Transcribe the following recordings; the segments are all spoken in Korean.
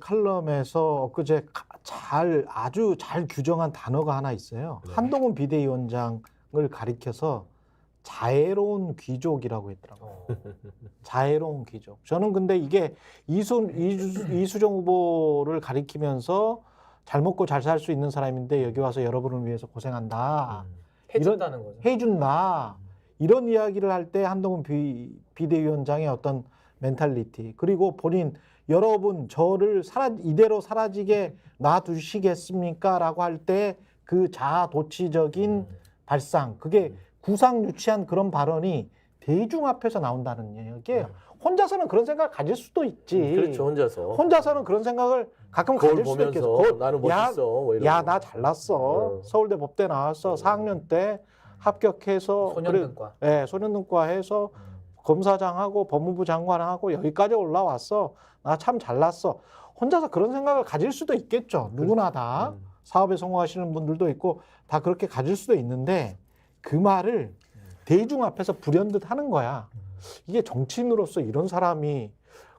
칼럼에서 엊그제 가- 잘 아주 잘 규정한 단어가 하나 있어요. 네. 한동훈 비대위원장을 가리켜서 자애로운 귀족이라고 했더라고요. 어. 자애로운 귀족. 저는 근데 이게 이수, 이수 이수정 후보를 가리키면서 잘 먹고 잘 살 수 있는 사람인데 여기 와서 여러분을 위해서 고생한다. 음. 해준다는 거죠. 해준다. 이런 이야기를 할 때 한동훈 비, 비대위원장의 어떤 멘탈리티 그리고 본인 여러분 저를 사라 이대로 사라지게 놔두시겠습니까? 라고 할 때 그 자아도취적인 음. 발상 그게 구상유치한 그런 발언이 대중 앞에서 나온다는 얘기예요. 혼자서는 그런 생각을 가질 수도 있지. 음, 그렇죠 혼자서 혼자서는 그런 생각을 가끔 가질 수도 있겠어. 거울- 나는 야, 멋있어 뭐. 야, 나 잘났어. 어. 서울대 법대 나왔어. 어. 4학년 때 합격해서 소년등과. 그래, 예, 소년등과 해서 음. 검사장하고 법무부 장관하고 여기까지 올라왔어. 나 참 잘났어. 혼자서 그런 생각을 가질 수도 있겠죠. 누구나 다 음. 사업에 성공하시는 분들도 있고 다 그렇게 가질 수도 있는데 그 말을 대중 앞에서 불현듯 하는 거야. 이게 정치인으로서 이런 사람이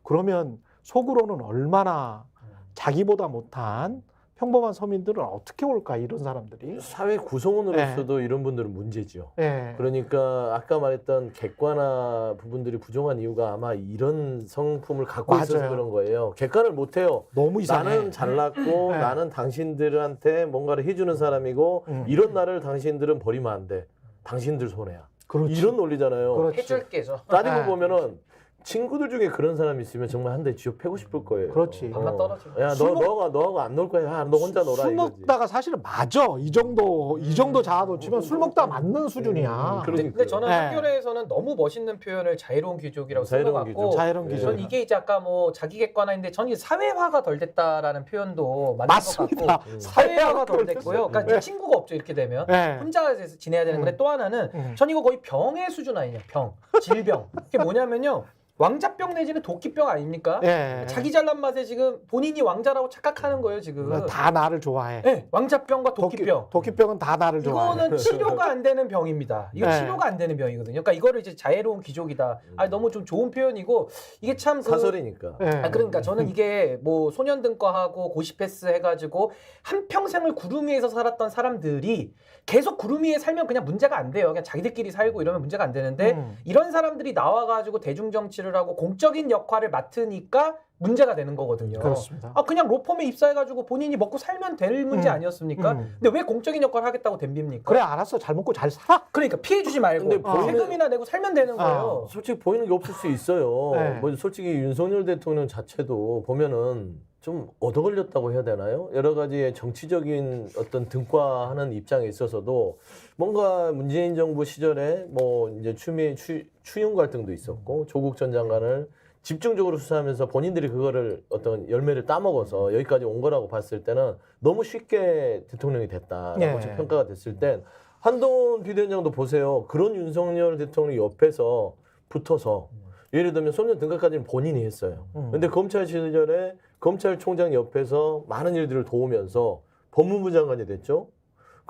그러면 속으로는 얼마나 자기보다 못한 평범한 서민들은 어떻게 올까 이런 사람들이. 사회 구성원으로서도 이런 분들은 문제죠. 예. 그러니까 아까 말했던 객관화 부분들이 부정한 이유가 아마 이런 성품을 갖고 맞아요. 있어서 그런 거예요. 객관을 못 해요. 너무 이상해. 나는 잘났고 네. 나는 당신들한테 뭔가를 해주는 사람이고 음. 이런 나를 당신들은 버리면 안 돼. 당신들 손해야. 그렇지. 이런 논리잖아요. 그렇지. 해줄게죠. 따지고 네. 보면은 친구들 중에 그런 사람이 있으면 정말 한 대 쥐어 패고 싶을 거예요. 그렇지. 밥만 떨어지고. 야, 너술 먹- 너가 너하고 안 놀 거야. 야, 너 혼자 놀아 술 이거지. 먹다가 사실은 맞아. 이 정도 이 정도 자아도 치면 술 먹다 맞는 수준이야. 음, 근데, 근데 저는 네. 한겨레에서는 너무 멋있는 표현을 자유로운 귀족이라고 쓴것 자유로운 귀족. 네. 기준. 전 이게 이제 아까 뭐 자기 객관화인데 전 이게 사회화가 덜 됐다라는 표현도 맞는 맞습니다. 것 같고 음. 사회화가 덜 됐고요. 그러니까 네. 친구가 없죠 이렇게 되면 네. 혼자 지내야 되는 건데 음. 또 하나는 음. 전 이거 거의 병의 수준 아니냐 병 질병 이게 뭐냐면요 왕자병 내지는 도끼병 아닙니까? 예. 자기 잘난 맛에 지금 본인이 왕자라고 착각하는 거예요 지금. 다 나를 좋아해. 네, 왕자병과 도끼병. 도끼 병은 다 나를 좋아해. 이거는 치료가 안 되는 병입니다. 이거 네. 치료가 안 되는 병이거든요. 그러니까 이거를 이제 자애로운 귀족이다. 아 너무 좀 좋은 표현이고 이게 참 그, 사설이니까. 예. 아 그러니까 저는 이게 뭐 소년등과하고 고시패스 해가지고 한 평생을 구름 위에서 살았던 사람들이 계속 구름 위에 살면 그냥 문제가 안 돼요. 그냥 자기들끼리 살고 이러면 문제가 안 되는데 음. 이런 사람들이 나와가지고 대중 정치를 하고 공적인 역할을 맡으니까 문제가 되는 거거든요. 그렇습니다. 아 그냥 로펌에 입사해가지고 본인이 먹고 살면 될 문제 음. 아니었습니까? 음. 근데 왜 공적인 역할을 하겠다고 덤빕니까? 그래 알았어. 잘 먹고 잘 살아. 그러니까 피해 주지 말고 근데 어. 본인은- 세금이나 내고 살면 되는 아. 거예요. 솔직히 보이는 게 없을 수 있어요. 네. 뭐 솔직히 윤석열 대통령 자체도 보면은 좀 얻어 걸렸다고 해야 되나요? 여러 가지의 정치적인 어떤 등과하는 입장에 있어서도 뭔가 문재인 정부 시절에 뭐 이제 추미 추, 추윤 갈등도 있었고 조국 전 장관을 집중적으로 수사하면서 본인들이 그거를 어떤 열매를 따먹어서 여기까지 온 거라고 봤을 때는 너무 쉽게 대통령이 됐다라고 예. 평가가 됐을 땐 한동훈 비대위원장도 보세요. 그런 윤석열 대통령 옆에서 붙어서 예를 들면 소년 등각까지는 본인이 했어요. 음. 근데 검찰 시절에 검찰총장 옆에서 많은 일들을 도우면서 법무부 장관이 됐죠.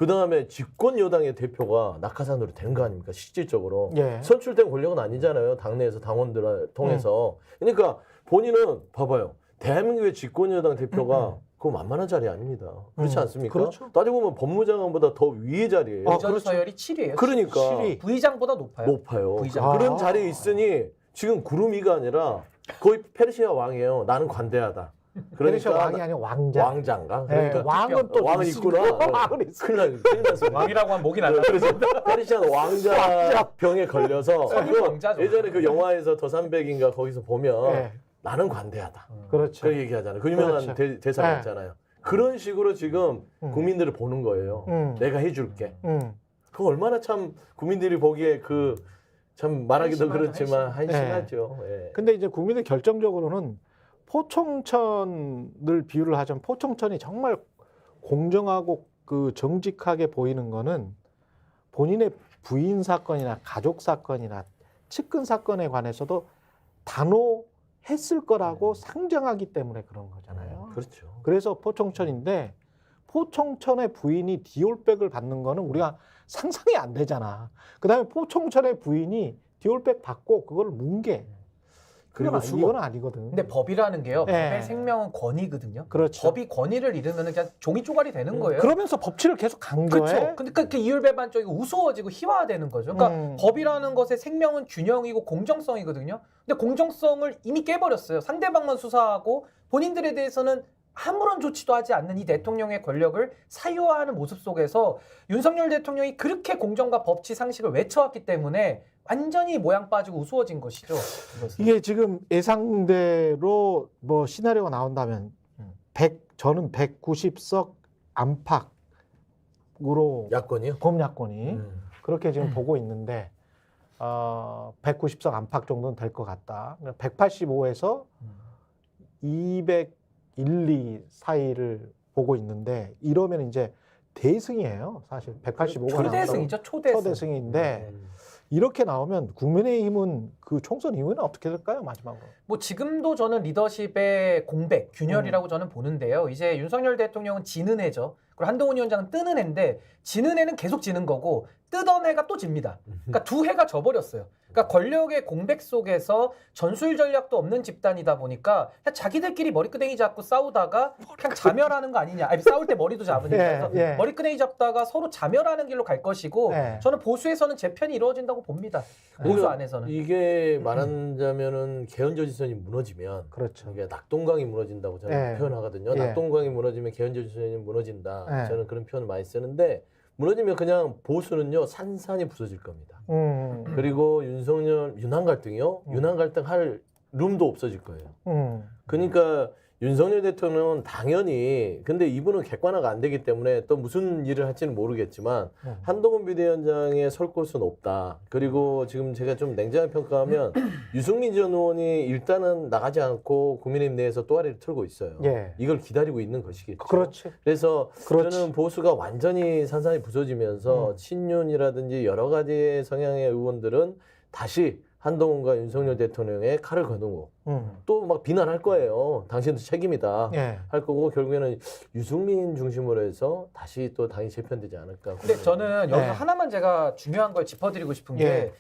그 다음에 집권 여당의 대표가 낙하산으로 된 거 아닙니까? 실질적으로. 예. 선출된 권력은 아니잖아요. 당내에서 당원들을 통해서. 음. 그러니까 본인은 봐봐요. 대한민국의 집권 여당 대표가 그거 만만한 자리 아닙니다. 그렇지 음, 않습니까? 그렇죠. 따지고 보면 법무장관보다 더 위의 자리예요. 아, 그렇죠. 서열이 7이에요. 그러니까 실이. 부의장보다 높아요. 높아요. 부의장. 아. 그런 자리에 있으니 지금 구름이가 아니라 거의 페르시아 왕이에요. 나는 관대하다. 페르시아 그러니까 왕이 아니라 왕자. 왕자인가? 예, 그러니까 왕은 또 왕은. 있구나. 왕은 있어. 큰일 나, 큰일 났어. 왕이라고 하면 목이 그래서 페르시아 왕자 왕자. 병에 걸려서 그 왕자죠. 예전에 그 영화에서 더 삼백인가 거기서 보면 예. 나는 관대하다. 그렇죠. 그 얘기하잖아요. 그 유명한 그렇죠. 대, 대사가 네. 있잖아요. 그런 식으로 지금 음. 국민들을 보는 거예요. 음. 내가 해줄게. 음. 그 얼마나 참 국민들이 보기에 그 참 말하기도 한심하죠, 그렇지만 한심. 한심하죠. 예. 근데 이제 국민들 결정적으로는 포청천을 비유를 하자면 포청천이 정말 공정하고 그 정직하게 보이는 거는 본인의 부인 사건이나 가족 사건이나 측근 사건에 관해서도 단호했을 거라고 상정하기 때문에 그런 거잖아요. 그렇죠. 그래서 포청천인데 포청천의 부인이 디올백을 받는 거는 우리가 상상이 안 되잖아. 그다음에 포청천의 부인이 디올백 받고 그걸 뭉개. 그리고 수고. 이건 아니거든. 근데 법이라는 게요. 예. 법의 생명은 권위거든요. 그렇죠. 법이 권위를 잃으면 그냥 종이 쪼가리 되는 거예요. 그러면서 법치를 계속 강조해. 그렇죠. 근데 그, 그 이율배반적이고 우스워지고 희화화되는 거죠. 그러니까 음. 법이라는 것의 생명은 균형이고 공정성이거든요. 근데 공정성을 이미 깨버렸어요. 상대방만 수사하고 본인들에 대해서는 아무런 조치도 하지 않는 이 대통령의 권력을 사유화하는 모습 속에서 윤석열 대통령이 그렇게 공정과 법치 상식을 외쳐왔기 때문에 완전히 모양 빠지고 우스워진 것이죠. 이것은. 이게 지금 예상대로 뭐 시나리오가 나온다면 음. 100 저는 190석 안팎으로 야권이요? 범야권이 음. 그렇게 지금 보고 있는데 어, 190석 안팎 정도는 될 것 같다. 185에서 음. 201, 2 사이를 보고 있는데 이러면 이제 대승이에요. 사실 185가 초대승이죠. 초대승. 초대승인데 음. 이렇게 나오면 국민의힘은 그 총선 이후에는 어떻게 될까요? 마지막으로. 뭐 지금도 저는 리더십의 공백, 균열이라고 저는 보는데요. 이제 윤석열 대통령은 지는 애죠. 그리고 한동훈 위원장은 뜨는 애인데 지는 애는 계속 지는 거고 뜨던 애가 또 집니다. 그러니까 두 해가 져버렸어요. 그러니까 권력의 공백 속에서 전술 전략도 없는 집단이다 보니까 그냥 자기들끼리 머리끄댕이 잡고 싸우다가 그냥 자멸하는 거 아니냐. 아니, 싸울 때 머리도 잡으니까. 예, 예. 머리끄댕이 잡다가 서로 자멸하는 길로 갈 것이고 네. 저는 보수에서는 재편이 이루어진다고 봅니다. 보수 그러니까 안에서는. 이게 말하자면은 개헌저지선이 무너지면 그렇죠. 이게 낙동강이 무너진다고 저는 예. 표현하거든요. 예. 낙동강이 무너지면 개헌저지선이 무너진다. 예. 저는 그런 표현을 많이 쓰는데 무너지면 그냥 보수는요 산산이 부서질 겁니다. 음, 그리고 윤석열 윤한 갈등이요. 음. 윤한 갈등 할 룸도 없어질 거예요. 음, 그러니까 윤석열 대통령은 당연히 근데 이분은 객관화가 안 되기 때문에 또 무슨 일을 할지는 모르겠지만 음. 한동훈 비대위원장의 설 곳은 없다. 그리고 지금 제가 좀 냉정하게 평가하면 유승민 전 의원이 일단은 나가지 않고 국민의힘 내에서 또아리를 틀고 있어요. 예. 이걸 기다리고 있는 것이겠죠. 그렇지. 그래서 그렇지. 저는 보수가 완전히 산산이 부서지면서 음. 친윤이라든지 여러 가지 성향의 의원들은 다시 한동훈과 윤석열 대통령의 칼을 거두고 음, 또 막 비난할 거예요. 당신도 책임이다. 예. 할 거고 결국에는 유승민 중심으로 해서 다시 또 당이 재편되지 않을까. 근데 저는 여기서 네. 하나만 제가 중요한 걸 짚어드리고 싶은 게 예.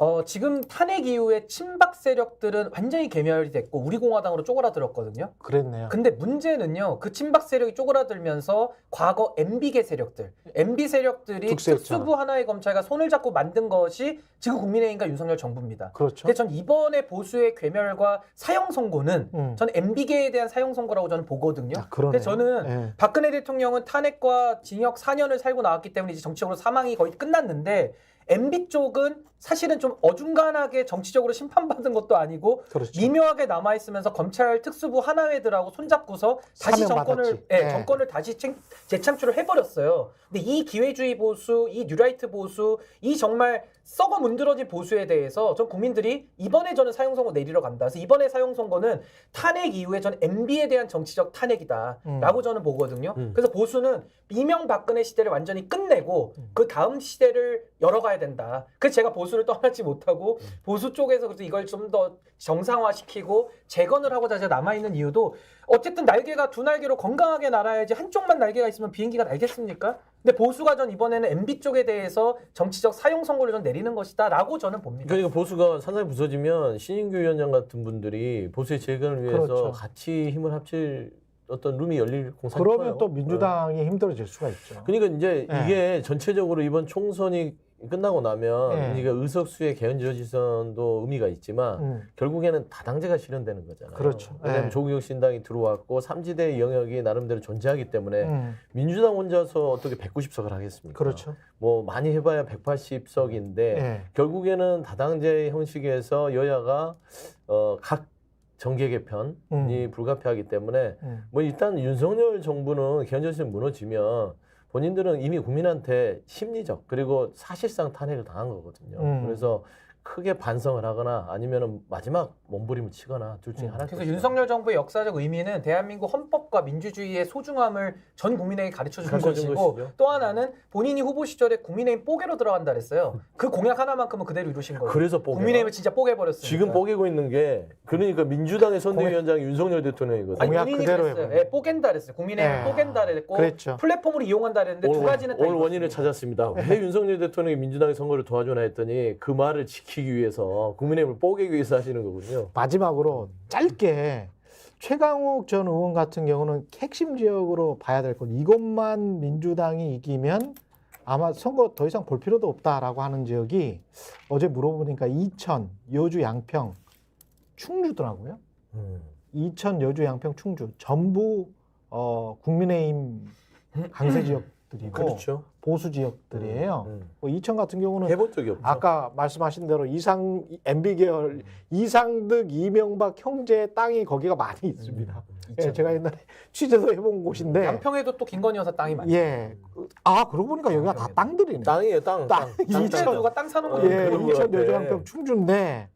어, 지금 탄핵 이후에 친박 세력들은 완전히 개멸이 됐고 우리 공화당으로 쪼그라들었거든요. 그랬네요. 근데 문제는요. 그 친박 세력이 쪼그라들면서 과거 MB계 세력들, MB 세력들이. 특수부 하나의 검찰과 손을 잡고 만든 것이 지금 국민의힘과 윤석열 정부입니다. 그렇죠. 근데 전 이번에 보수의 괴멸과 사형 선고는 음. 전 MB계에 대한 사형 선고라고 저는 보거든요. 아. 근데 저는 예. 박근혜 대통령은 탄핵과 징역 4년을 살고 나왔기 때문에 이제 정치적으로 사망이 거의 끝났는데 MB 쪽은 사실은 좀 어중간하게 정치적으로 심판받은 것도 아니고 그렇죠. 미묘하게 남아 있으면서 검찰 특수부 하나회들하고 손잡고서 다시 정권을. 예, 예. 정권을 다시 챙- 재창출을 해버렸어요. 근데 이 기회주의 보수, 이 뉴라이트 보수, 이 정말 썩어 문드러진 보수에 대해서 전 국민들이 이번에 저는 사형 선고 내리러 간다. 그래서 이번에 사형 선고는 탄핵 이후에 전 MB에 대한 정치적 탄핵이다라고 음. 저는 보거든요. 음. 그래서 보수는 이명박근혜 시대를 완전히 끝내고 음. 그 다음 시대를 열어가야 된다. 그래서 제가 보수를 떠나지 못하고 음. 보수 쪽에서 그래서 이걸 좀 더 정상화시키고 재건을 하고자 제가 남아 있는 이유도 어쨌든 날개가 두 날개로 건강하게 날아야지 한쪽만 날개가 있으면 비행기가 날겠습니까? 근데 보수가 전 이번에는 MB 쪽에 대해서 정치적 사용 선고를 좀 내리는 것이다라고 저는 봅니다. 그러니까 보수가 산산이 부서지면 신인규 위원장 같은 분들이 보수의 재건을 위해서 그렇죠. 같이 힘을 합칠 어떤 룸이 열릴 공산이 그러면 커요. 또 민주당이 힘들어질 수가 있죠. 그러니까 이제 예. 이게 전체적으로 이번 총선이 끝나고 나면 예. 이게 의석수의 개헌저지선도 의미가 있지만 음, 결국에는 다당제가 실현되는 거잖아요. 그렇죠. 왜냐하면 예. 조국혁 신당이 들어왔고 삼지대 영역이 나름대로 존재하기 때문에 음, 민주당 혼자서 어떻게 190석을 하겠습니까? 그렇죠. 뭐 많이 해봐야 180석인데 예. 결국에는 다당제 형식에서 여야가 어, 각 정계 개편이 음. 불가피하기 때문에 음. 뭐 일단 윤석열 정부는 개헌저지선 무너지면 본인들은 이미 국민한테 심리적 그리고 사실상 탄핵을 당한 거거든요. 음. 그래서 크게 반성을 하거나 아니면은 마지막 몸부림을 치거나 둘 중에 음. 하나. 그래서 윤석열 정부의 역사적 의미는 대한민국 헌법과 민주주의의 소중함을 전 국민에게 가르쳐 준 것이고 것이죠. 또 하나는 본인이 후보 시절에 국민의힘 뽀개로 들어간다 그랬어요. 그 공약 하나만큼은 그대로 이루신 거예요. 그래서 뽀개. 국민의힘을 진짜 뽀개 버렸어요. 지금 뽀개고 있는 게 그러니까 민주당의 선대위원장이 윤석열 대통령이거든요. 아니 공약 본인이 그대로. 해버려. 예, 뽀갠다 그랬어요. 국민의힘 예. 뽀갠다 그랬고 그랬죠. 플랫폼으로 이용한다 그랬는데 두 오늘, 가지는 다 오늘. 원인을 찾았습니다. 왜 윤석열 대통령이 민주당의 선거를 도와주나 했더니 그 말을 지키 지키기 위해서 국민의힘을 뽀개기 위해서 하시는 거군요. 마지막으로 짧게 최강욱 전 의원 같은 경우는 핵심 지역으로 봐야 될 것. 이것만 민주당이 이기면 아마 선거 더 이상 볼 필요도 없다라고 하는 지역이 어제 물어보니까 이천, 여주, 양평, 충주더라고요. 음. 이천, 여주, 양평, 충주 전부 어, 국민의힘 강세 지역들이고 그렇죠. 보수 지역들이에요. 음. 뭐 이천 같은 경우는 해본 적이 없죠. 아까 말씀하신 대로 이상 MB 계열 이상득 이명박 형제의 땅이 거기가 많이 있습니다. 예. 제가 옛날에 취재도 해본 곳인데 양평에도 또 김건희 여사 땅이 많죠. 예. 아 그러고 보니까 여기가 다 땅들이네. 땅이에요, 땅. 땅. 땅. 이천. 땅. 누가 땅 사는 어, 거예요. 예, 그런 것 인천 같아. 여주양평 충주인데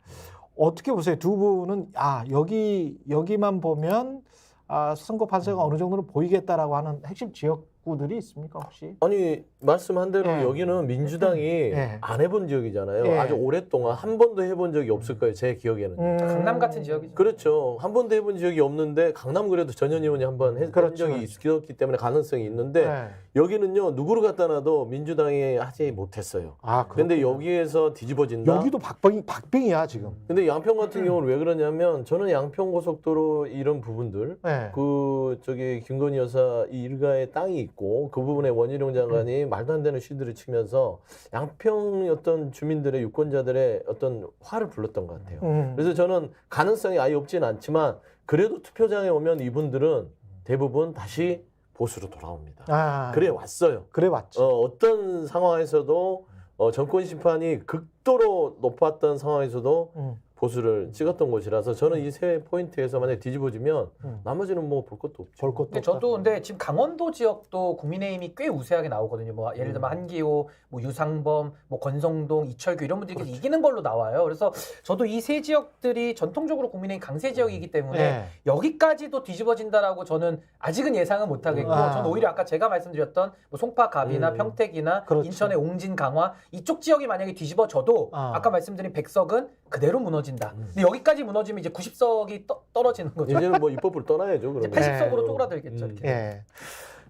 어떻게 보세요? 두 분은 아 여기 여기만 보면 아 선거 판세가 어느 정도는 보이겠다라고 하는 핵심 지역 구들이 있습니까 혹시? 아니 말씀한 대로 예. 여기는 민주당이 예. 안 해본 지역이잖아요. 예. 아주 오랫동안 한 번도 해본 적이 없을 거예요. 제 기억에는. 음. 강남 같은 지역이죠. 그렇죠. 한 번도 해본 지역이 없는데 강남 그래도 전현 의원이 한번했 그렇죠. 적이 있었기 때문에 가능성이 있는데 네. 여기는요 누구를 갖다 놔도 민주당이 하지 못했어요. 아 근데 그렇구나. 여기에서 뒤집어진다. 여기도 박빙 박빙이야 지금. 근데 양평 같은 경우는 왜 그러냐면 저는 양평 고속도로 이런 부분들 네. 그 저기 김건희 여사 이 일가의 땅이 있고 그 부분에 원희룡 음. 장관이 말도 안 되는 시들을 치면서 양평 어떤 주민들의 유권자들의 어떤 화를 불렀던 것 같아요. 음. 그래서 저는 가능성이 아예 없지는 않지만 그래도 투표장에 오면 이분들은 대부분 다시 보수로 돌아옵니다. 아 그래 왔어요. 그래 왔지. 어, 어떤 상황에서도 어, 정권 심판이 극도로 높았던 상황에서도 음. 보수를 찍었던 곳이라서 저는 이 세 포인트에서 만약 뒤집어지면 음. 나머지는 뭐 볼 것도 없죠. 볼 것도 근데 없다. 저도 근데 지금 강원도 지역도 국민의힘이 꽤 우세하게 나오거든요. 뭐 예를 들면 음. 한기호, 뭐 유상범, 뭐 권성동, 이철규 이런 분들이 그렇죠. 이기는 걸로 나와요. 그래서 저도 이 세 지역들이 전통적으로 국민의힘 강세 지역이기 때문에 네. 여기까지도 뒤집어진다라고 저는 아직은 예상은 못 하겠고 아. 저는 오히려 아까 제가 말씀드렸던 뭐 송파갑이나 음. 평택이나 그렇지. 인천의 옹진 강화 이쪽 지역이 만약에 뒤집어져도 아. 아. 까 말씀드린 백석은 그대로 무너진 다. 음. 근데 여기까지 무너지면 이제 90석이 떨어지는 거죠. 이제는 뭐 입법으로 떠나야죠. 이제 그러면. 80석으로 네. 쪼그라들겠죠. 음. 이렇게. 예.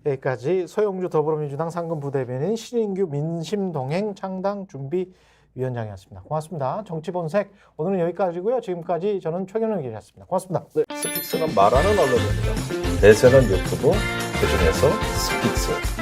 여기까지 서영주 더불어민주당 상근 부대변인 신인규 민심동행 창당 준비 위원장이었습니다. 고맙습니다. 정치본색 오늘은 여기까지고요. 지금까지 저는 최경영 기자였습니다. 고맙습니다. 스픽스가 말하는 언론입니다. 대세는 유튜브, 그중에서 스픽스.